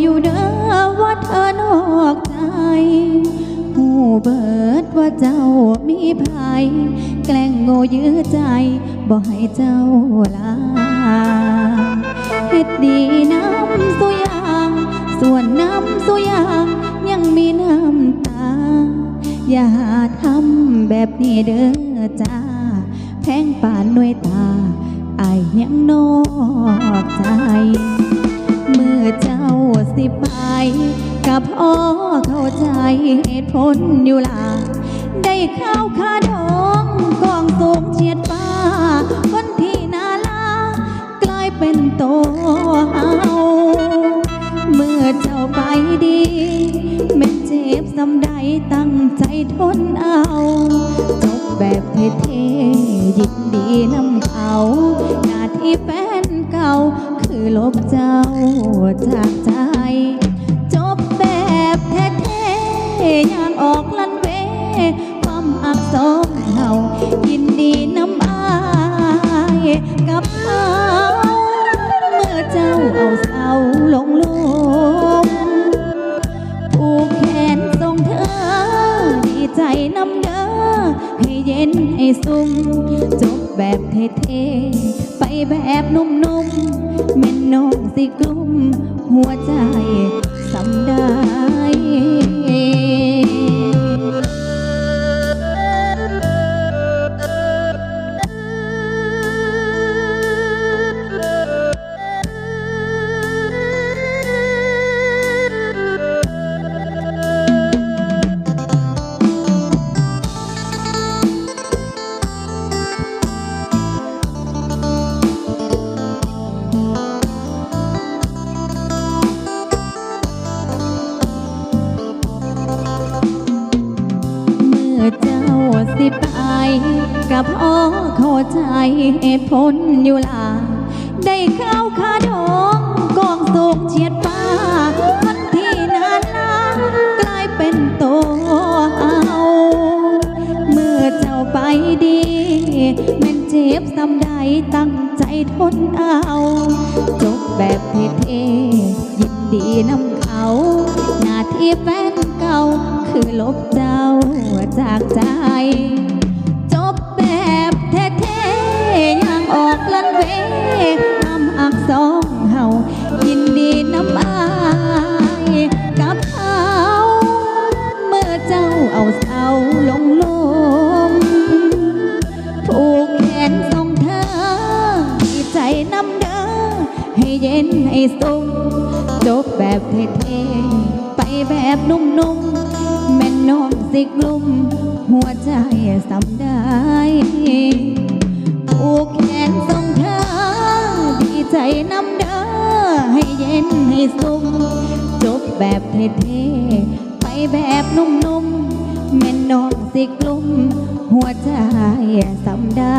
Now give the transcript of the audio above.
อยู่เด้อว่าเธอนอกใจหูเบิดว่าเจ้ามีภัย แกล้งโง่ยื้อใจบ่ให้เจ้าลาเฮ็ดดีน้ำสุยางส่วนน้ำสุยางยังมีน้ำตา อย่าทำแบบนี้เด้อจ้า แพงป่านหน่วยตาไอ้ยังนอกใจ สิไป กับพ่อเข้าใจเหตุผลอยู่ล่ะได้ข้าวคาดองกองสูงเฉียดฟ้า คนที่นาลากลายเป็นโตเฮาเมื่อเจ้าไปดีแม่เจ็บสำใดตั้งใจทนเอาจบแบบเท่ๆยินดีนำเขาหน้าที่แฟนเก่า คือลบเจ้าจากใจ จบแบบเท่ๆอย่างออกลันเว ความอักสองเฮายินดีน้ำอายกับเขาเมื่อเจ้าเอาเศร้าลงลมผูกแขนส่งเธอ ดีใจน้ำเด้อให้เย็นให้สุ่มจบแบบเท่ๆ ไปแบบนุ่มๆแม่นน้องสิกลุ่มหัวใจสำได้ กับพ่อเข้าใจเหตุผลอยู่ล่ะได้เข้าคาดองกองสูงเฉียดฟ้าคนที่นานลากลายเป็นโตเฮาเมื่อเจ้าไปดีแม่นเจ็บซ้ำใดตั้งใจทนเอาจบแบบเท่ๆยินดีนำเขา หน้าที่แฟนเก่าคือลบเจ้าจากใจักสองเฮายินดีน้ำอายกับเขาเมื่อเจ้าเอาเสาลงลมผูกแขนส่งเธอดีใจน้ำเด้อให้เย็นให้สุขจบแบบเท่ๆไปแบบนุ่มๆแม่นน้องสิกลุ่มหัวใจสำได้ ใจน้ำเด้อให้เย็นให้สุขจบแบบเท่ๆไปแบบนุ่มๆแม่นน้องสิกลุ่มหัวใจสำได้